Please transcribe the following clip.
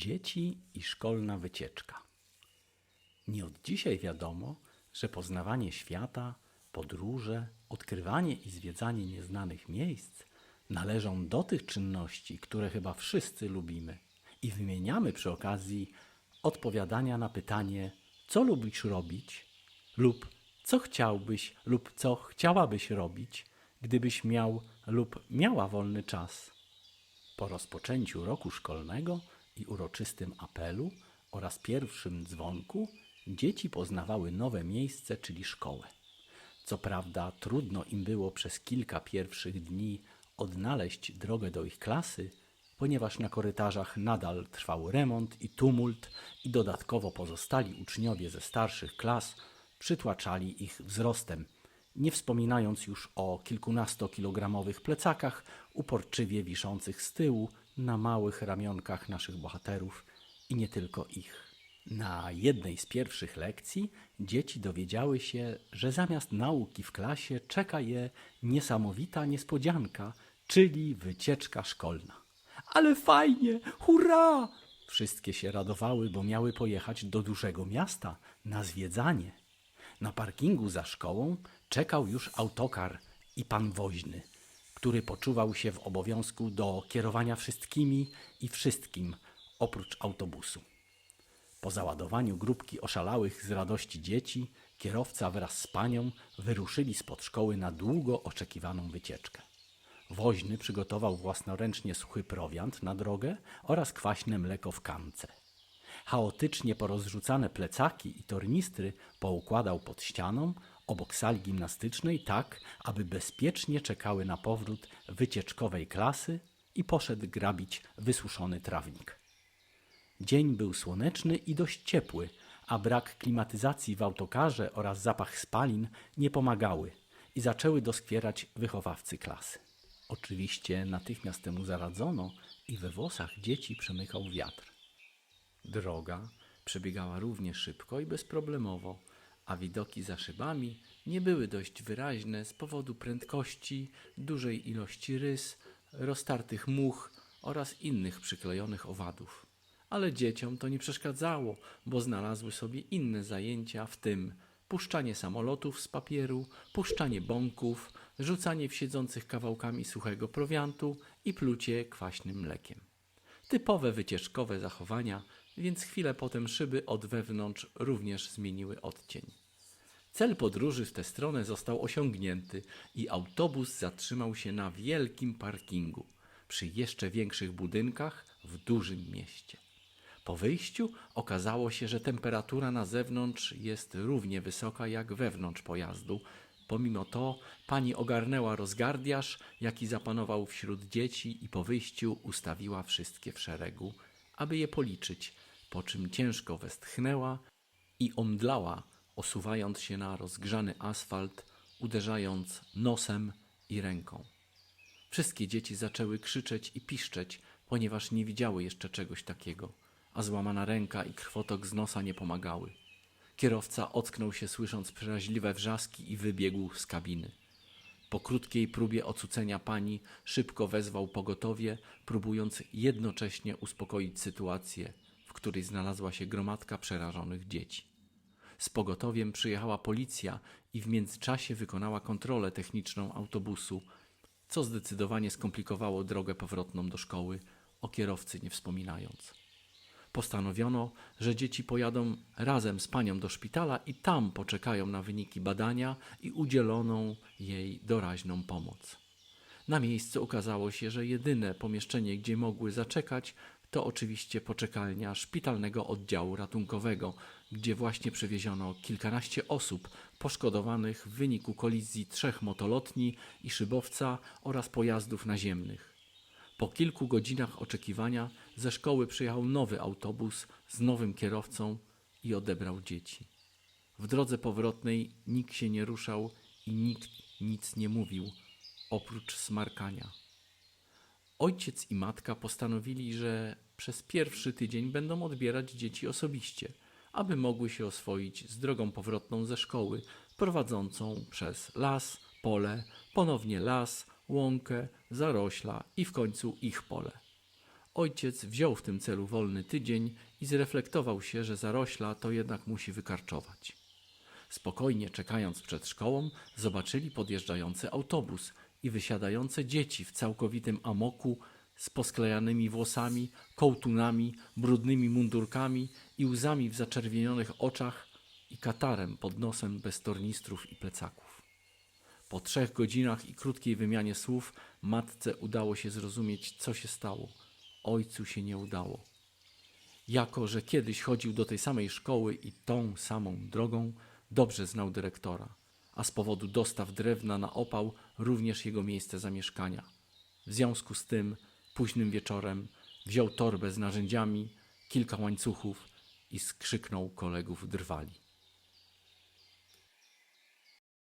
Dzieci i szkolna wycieczka. Nie od dzisiaj wiadomo, że poznawanie świata, podróże, odkrywanie i zwiedzanie nieznanych miejsc należą do tych czynności, które chyba wszyscy lubimy i wymieniamy przy okazji odpowiadania na pytanie, co lubisz robić lub co chciałbyś lub co chciałabyś robić, gdybyś miał lub miała wolny czas. Po rozpoczęciu roku szkolnego i uroczystym apelu oraz pierwszym dzwonku dzieci poznawały nowe miejsce, czyli szkołę. Co prawda trudno im było przez kilka pierwszych dni odnaleźć drogę do ich klasy, ponieważ na korytarzach nadal trwał remont i tumult i dodatkowo pozostali uczniowie ze starszych klas przytłaczali ich wzrostem, nie wspominając już o kilkunastokilogramowych plecakach uporczywie wiszących z tyłu na małych ramionkach naszych bohaterów i nie tylko ich. Na jednej z pierwszych lekcji dzieci dowiedziały się, że zamiast nauki w klasie czeka je niesamowita niespodzianka, czyli wycieczka szkolna. Ale fajnie! Hurra! Wszystkie się radowały, bo miały pojechać do dużego miasta na zwiedzanie. Na parkingu za szkołą czekał już autokar i pan woźny, który poczuwał się w obowiązku do kierowania wszystkimi i wszystkim oprócz autobusu. Po załadowaniu grupki oszalałych z radości dzieci, kierowca wraz z panią wyruszyli spod szkoły na długo oczekiwaną wycieczkę. Woźny przygotował własnoręcznie suchy prowiant na drogę oraz kwaśne mleko w kance. Chaotycznie porozrzucane plecaki i tornistry poukładał pod ścianą obok sali gimnastycznej tak, aby bezpiecznie czekały na powrót wycieczkowej klasy i poszedł grabić wysuszony trawnik. Dzień był słoneczny i dość ciepły, a brak klimatyzacji w autokarze oraz zapach spalin nie pomagały i zaczęły doskwierać wychowawcy klasy. Oczywiście natychmiast temu zaradzono i we włosach dzieci przemykał wiatr. Droga przebiegała równie szybko i bezproblemowo, a widoki za szybami nie były dość wyraźne z powodu prędkości, dużej ilości rys, roztartych much oraz innych przyklejonych owadów. Ale dzieciom to nie przeszkadzało, bo znalazły sobie inne zajęcia, w tym puszczanie samolotów z papieru, puszczanie bąków, rzucanie w siedzących kawałkami suchego prowiantu i plucie kwaśnym mlekiem. Typowe wycieczkowe zachowania, więc chwilę potem szyby od wewnątrz również zmieniły odcień. Cel podróży w tę stronę został osiągnięty i autobus zatrzymał się na wielkim parkingu przy jeszcze większych budynkach w dużym mieście. Po wyjściu okazało się, że temperatura na zewnątrz jest równie wysoka jak wewnątrz pojazdu. Pomimo to pani ogarnęła rozgardiaż, jaki zapanował wśród dzieci i po wyjściu ustawiła wszystkie w szeregu, aby je policzyć, po czym ciężko westchnęła i omdlała, osuwając się na rozgrzany asfalt, uderzając nosem i ręką. Wszystkie dzieci zaczęły krzyczeć i piszczeć, ponieważ nie widziały jeszcze czegoś takiego, a złamana ręka i krwotok z nosa nie pomagały. Kierowca ocknął się słysząc przeraźliwe wrzaski i wybiegł z kabiny. Po krótkiej próbie ocucenia pani szybko wezwał pogotowie, próbując jednocześnie uspokoić sytuację, w której znalazła się gromadka przerażonych dzieci. Z pogotowiem przyjechała policja i w międzyczasie wykonała kontrolę techniczną autobusu, co zdecydowanie skomplikowało drogę powrotną do szkoły, o kierowcy nie wspominając. Postanowiono, że dzieci pojadą razem z panią do szpitala i tam poczekają na wyniki badania i udzieloną jej doraźną pomoc. Na miejscu okazało się, że jedyne pomieszczenie, gdzie mogły zaczekać, to oczywiście poczekalnia szpitalnego oddziału ratunkowego, gdzie właśnie przewieziono kilkanaście osób poszkodowanych w wyniku kolizji trzech motolotni i szybowca oraz pojazdów naziemnych. Po kilku godzinach oczekiwania ze szkoły przyjechał nowy autobus z nowym kierowcą i odebrał dzieci. W drodze powrotnej nikt się nie ruszał i nikt nic nie mówił, oprócz smarkania. Ojciec i matka postanowili, że przez pierwszy tydzień będą odbierać dzieci osobiście, aby mogły się oswoić z drogą powrotną ze szkoły, prowadzącą przez las, pole, ponownie las, łąkę, zarośla i w końcu ich pole. Ojciec wziął w tym celu wolny tydzień i zreflektował się, że zarośla to jednak musi wykarczować. Spokojnie czekając przed szkołą, zobaczyli podjeżdżający autobus i wysiadające dzieci w całkowitym amoku z posklejanymi włosami, kołtunami, brudnymi mundurkami i łzami w zaczerwienionych oczach i katarem pod nosem bez tornistrów i plecaków. Po trzech godzinach i krótkiej wymianie słów matce udało się zrozumieć, co się stało. Ojcu się nie udało. Jako, że kiedyś chodził do tej samej szkoły i tą samą drogą, dobrze znał dyrektora, a z powodu dostaw drewna na opał również jego miejsce zamieszkania. W związku z tym, późnym wieczorem wziął torbę z narzędziami, kilka łańcuchów i skrzyknął kolegów drwali.